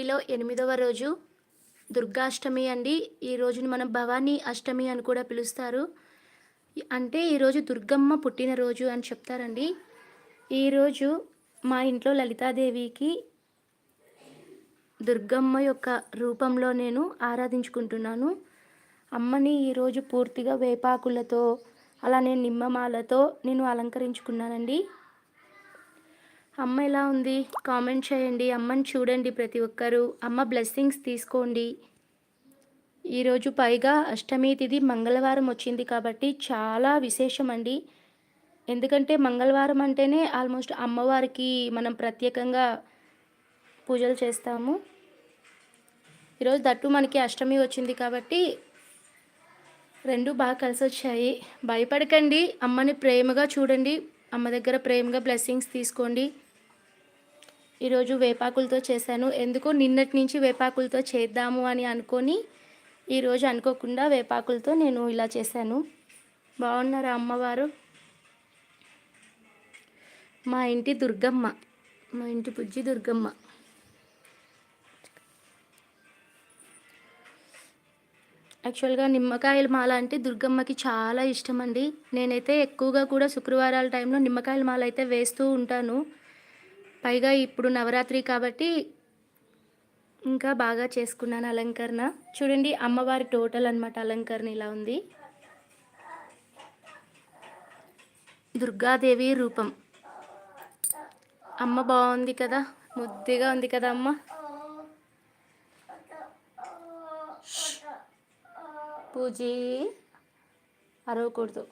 లో ఎనిమిదవ రోజు దుర్గాష్టమి అండి. ఈ రోజుని మనం భవానీ అష్టమి అని కూడా పిలుస్తారు. అంటే ఈరోజు దుర్గమ్మ పుట్టినరోజు అని చెప్తారండి. ఈరోజు మా ఇంట్లో లలితాదేవికి దుర్గమ్మ యొక్క రూపంలో నేను ఆరాధించుకుంటున్నాను. అమ్మని ఈరోజు పూర్తిగా వేపాకులతో అలానే నిమ్మమాలతో నేను అలంకరించుకున్నానండి. అమ్మ ఎలా ఉంది? కామెంట్ చేయండి. అమ్మని చూడండి ప్రతి ఒక్కరూ. అమ్మ బ్లెస్సింగ్స్ తీసుకోండి. ఈరోజు పైగా అష్టమి తిథి మంగళవారం వచ్చింది కాబట్టి చాలా విశేషం అండి. ఎందుకంటే మంగళవారం అంటేనే ఆల్మోస్ట్ అమ్మవారికి మనం ప్రత్యేకంగా పూజలు చేస్తాము. ఈరోజు దట్టు మనకి అష్టమి వచ్చింది కాబట్టి రెండు బాగా కలిసి వచ్చాయి. భయపడకండి. అమ్మని ప్రేమగా చూడండి. అమ్మ దగ్గర ప్రేమగా బ్లెస్సింగ్స్ తీసుకోండి. ఈరోజు వేపాకులతో చేశాను. ఎందుకో నిన్నటి నుంచి వేపాకులతో చేద్దాము అని అనుకొని ఈరోజు అనుకోకుండా వేపాకులతో నేను ఇలా చేశాను. బాగున్నారా అమ్మవారు? మా ఇంటి దుర్గమ్మ మా ఇంటి పుజ్జి దుర్గమ్మ. యాక్చువల్గా నిమ్మకాయల మాల అంటే దుర్గమ్మకి చాలా ఇష్టం అండి. నేనైతే ఎక్కువగా కూడా శుక్రవారాల టైంలో నిమ్మకాయల మాల అయితే వేస్తూ ఉంటాను. పైగా ఇప్పుడు నవరాత్రి కాబట్టి ఇంకా బాగా చేసుకున్నాను అలంకరణ. చూడండి అమ్మవారి టోటల్ అనమాట అలంకరణ ఇలా ఉంది. దుర్గాదేవి రూపం. అమ్మ బాగుంది కదా ముద్దిగా ఉంది కదా అమ్మ? పూజీ అరవకూడదు.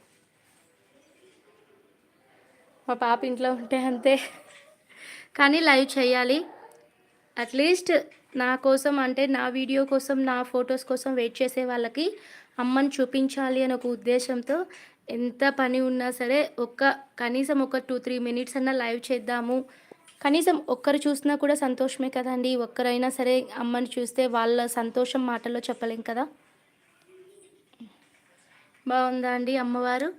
మా పాప ఇంట్లో ఉంటే అంతే. కానీ లైవ్ చేయాలి. అట్లీస్ట్ నా కోసం అంటే నా వీడియో కోసం నా ఫొటోస్ కోసం వెయిట్ చేసే వాళ్ళకి అమ్మని చూపించాలి అని ఒక ఉద్దేశంతో ఎంత పని ఉన్నా సరే ఒక్క కనీసం ఒక టూ త్రీ మినిట్స్ అన్నా లైవ్ చేద్దాము. కనీసం ఒక్కరు చూసినా కూడా సంతోషమే కదండి. ఒక్కరైనా సరే అమ్మని చూస్తే వాళ్ళ సంతోషం మాటల్లో చెప్పలేం కదా. బాగుందా అండి అమ్మవారు?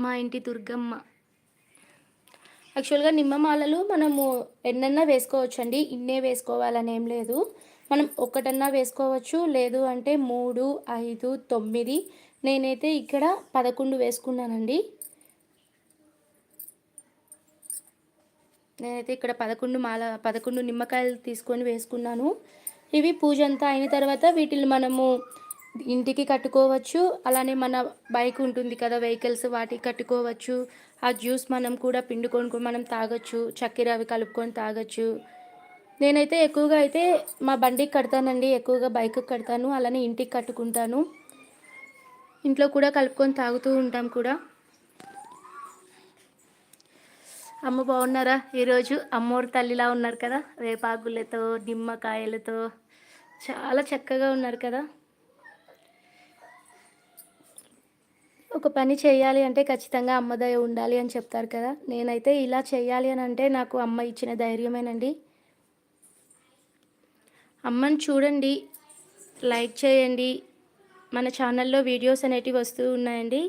మా ఇంటి దుర్గమ్మ. యాక్చువల్గా నిమ్మమాలలు మనము ఎన్నన్నా వేసుకోవచ్చండి. ఇన్నే వేసుకోవాలని ఏం లేదు. మనం ఒకటన్నా వేసుకోవచ్చు. లేదు అంటే మూడు ఐదు తొమ్మిది. నేనైతే ఇక్కడ పదకొండు వేసుకున్నానండి. నేనైతే ఇక్కడ పదకొండు మాల పదకొండు నిమ్మకాయలు తీసుకొని వేసుకున్నాను. ఇవి పూజ అంతా అయిన తర్వాత వీటిని మనము ఇంటికి కట్టుకోవచ్చు. అలానే మన బైక్ ఉంటుంది కదా వెహికల్స్ వాటికి కట్టుకోవచ్చు. ఆ జ్యూస్ మనం కూడా పిండుకొని మనం తాగొచ్చు చక్కెర అవి కలుపుకొని తాగొచ్చు. నేనైతే ఎక్కువగా అయితే మా బండికి కడతానండి ఎక్కువగా బైక్కి కడతాను అలానే ఇంటికి కట్టుకుంటాను. ఇంట్లో కూడా కలుపుకొని తాగుతూ ఉంటాం కూడా. అమ్మ బాగున్నారా? ఈరోజు అమ్మోరు తల్లిలా ఉన్నారు కదా వేపాకులతో నిమ్మకాయలతో. చాలా చక్కగా ఉన్నారు కదా. ఒక పని చేయాలి అంటే ఖచ్చితంగా అమ్మ దయ ఉండాలి అని చెప్తారు కదా. నేనైతే ఇలా చేయాలి అని అంటే నాకు అమ్మ ఇచ్చిన ధైర్యమేనండి. అమ్మని చూడండి లైక్ చేయండి. మన ఛానల్లో వీడియోస్ అనేటివి వస్తూ ఉన్నాయండి.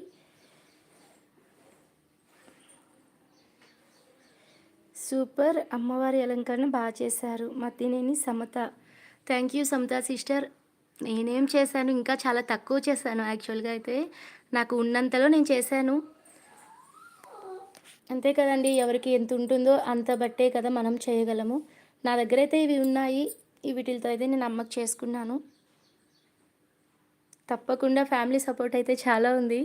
సూపర్. అమ్మవారి అలంకరణ బాగా చేశారు. Mathineni Samatha. Thank you Samatha sister. నేనేం చేశాను? ఇంకా చాలా తక్కువ చేశాను యాక్చువల్గా అయితే. నాకు ఉన్నంతలో నేను చేశాను. అంతే కదండి ఎవరికి ఎంత ఉంటుందో అంత బట్టే కదా మనం చేయగలము. నా దగ్గర అయితే ఇవి ఉన్నాయి. వీటితో అయితే నేను అమ్మకు చేసుకున్నాను. తప్పకుండా ఫ్యామిలీ సపోర్ట్ అయితే చాలా ఉంది.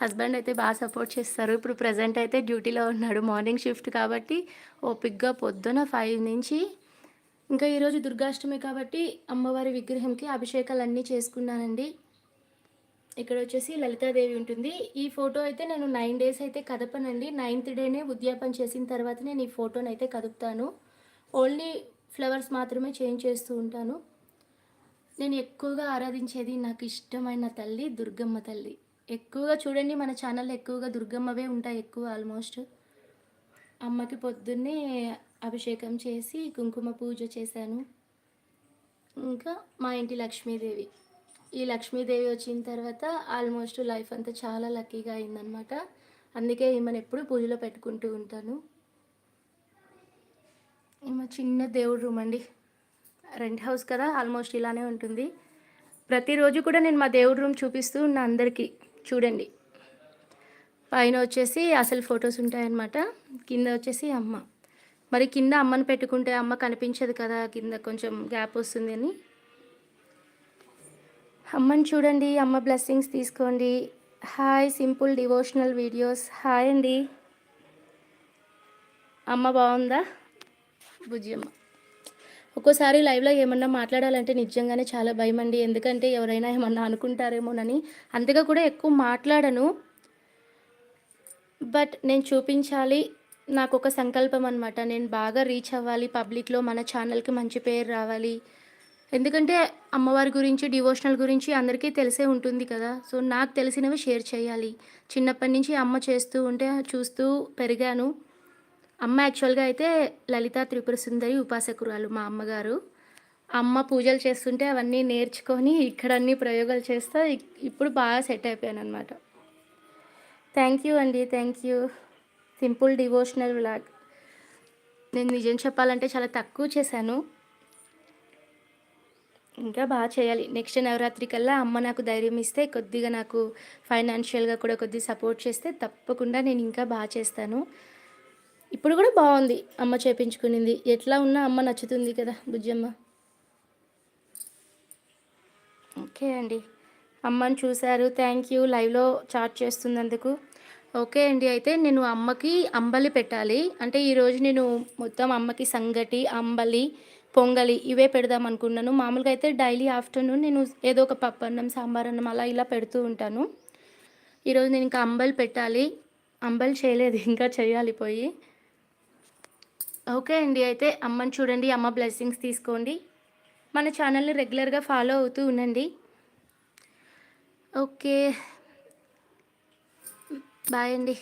హస్బెండ్ అయితే బాగా సపోర్ట్ చేస్తారు. ఇప్పుడు ప్రజెంట్ అయితే డ్యూటీలో ఉన్నాడు. మార్నింగ్ షిఫ్ట్ కాబట్టి ఓపిక్గా పొద్దున ఫైవ్ నుంచి ఇంకా ఈరోజు దుర్గాష్టమి కాబట్టి అమ్మవారి విగ్రహంకి అభిషేకాలు అన్నీ చేసుకున్నానండి. ఇక్కడ వచ్చేసి లలితాదేవి ఉంటుంది. ఈ ఫోటో అయితే నేను నైన్ డేస్ అయితే కదపనండి. నైన్త్ డేనే ఉద్యాపన చేసిన తర్వాత నేను ఈ ఫోటోని అయితే కదుపుతాను. ఓన్లీ ఫ్లవర్స్ మాత్రమే చేంజ్ చేస్తూ ఉంటాను. నేను ఎక్కువగా ఆరాధించేది నాకు ఇష్టమైన తల్లి దుర్గమ్మ తల్లి. ఎక్కువగా చూడండి మన ఛానల్లో ఎక్కువగా దుర్గమ్మవే ఉంటాయి ఎక్కువ ఆల్మోస్ట్. అమ్మకి పొద్దున్నే అభిషేకం చేసి కుంకుమ పూజ చేశాను. ఇంకా మా ఇంటి లక్ష్మీదేవి. ఈ లక్ష్మీదేవి వచ్చిన తర్వాత ఆల్మోస్ట్ లైఫ్ అంతా చాలా లక్కీగా అయిందనమాట అందుకే ఈమెను ఎప్పుడు పూజలో పెట్టుకుంటూ ఉంటాను. ఈమె చిన్న దేవుడు రూమ్ అండి. రెంట్ హౌస్ కదా ఆల్మోస్ట్ ఇలానే ఉంటుంది. ప్రతిరోజు కూడా నేను మా దేవుడి రూమ్ చూపిస్తూ ఉన్న అందరికీ చూడండి. పైన వచ్చేసి అసలు ఫొటోస్ ఉంటాయన్నమాట. కింద వచ్చేసి అమ్మ. మరి కింద అమ్మని పెట్టుకుంటే అమ్మ కనిపించదు కదా కింద కొంచెం గ్యాప్ వస్తుంది అని. అమ్మని చూడండి అమ్మ బ్లెస్సింగ్స్ తీసుకోండి. Hi simple devotional videos hi అండి. అమ్మ బాగుందా? బుజ్జమ్మ. ఒక్కోసారి లైవ్లో ఏమన్నా మాట్లాడాలంటే నిజంగానే చాలా భయం అండి. ఎందుకంటే ఎవరైనా ఏమన్నా అనుకుంటారేమోనని. అంతగా కూడా ఎక్కువ మాట్లాడను. బట్ నేను చూపించాలి. నాకు ఒక సంకల్పం అనమాట నేను బాగా రీచ్ అవ్వాలి. పబ్లిక్లో మన ఛానల్కి మంచి పేరు రావాలి. ఎందుకంటే అమ్మవారి గురించి డివోషనల్ గురించి అందరికీ తెలిసే ఉంటుంది కదా. సో నాకు తెలిసినవి షేర్ చేయాలి. చిన్నప్పటి నుంచి అమ్మ చేస్తూ ఉంటే చూస్తూ పెరిగాను. అమ్మ యాక్చువల్గా అయితే లలిత త్రిపుర సుందరి ఉపాసకురాలు మా అమ్మగారు. అమ్మ పూజలు చేస్తుంటే అవన్నీ నేర్చుకొని ఇక్కడ అన్ని ప్రయోగాలు చేస్తా ఇప్పుడు బాగా సెట్ అయిపోయాను అనమాట థ్యాంక్ యూ అండి thank you. Simple devotional vlog. నేను నిజం చెప్పాలంటే చాలా తక్కువ చేశాను. ఇంకా బాగా చేయాలి. నెక్స్ట్ నవరాత్రి కల్లా అమ్మ నాకు ధైర్యం ఇస్తే కొద్దిగా నాకు ఫైనాన్షియల్గా కూడా కొద్దిగా సపోర్ట్ చేస్తే తప్పకుండా నేను ఇంకా బాగా చేస్తాను. ఇప్పుడు కూడా బాగుంది అమ్మ చేపించుకునింది. ఎట్లా ఉన్నా అమ్మ నచ్చుతుంది కదా బుజ్జమ్మ. ఓకే అండి. అమ్మని చూశారు. థ్యాంక్ యూ లైవ్లో చాట్ చేస్తున్నందుకు. ఓకే అండి. అయితే నేను అమ్మకి అంబలి పెట్టాలి. అంటే ఈరోజు నేను మొత్తం అమ్మకి సంగటి అంబలి పొంగలి ఇవే పెడదాం అనుకున్నాను. మామూలుగా అయితే డైలీ ఆఫ్టర్నూన్ నేను ఏదో ఒక పప్పు అన్నం సాంబార్ అన్నం అలా ఇలా పెడుతూ ఉంటాను. ఈరోజు నేను ఇంకా అంబలి పెట్టాలి. అంబలి చేయలేదు ఇంకా చేయాలి పోయి. ఓకే అండి అయితే అమ్మని చూడండి అమ్మ బ్లెస్సింగ్స్ తీసుకోండి. మన ఛానల్ని రెగ్యులర్గా ఫాలో అవుతూ ఉండండి. ఓకే. బాయ్ అండి.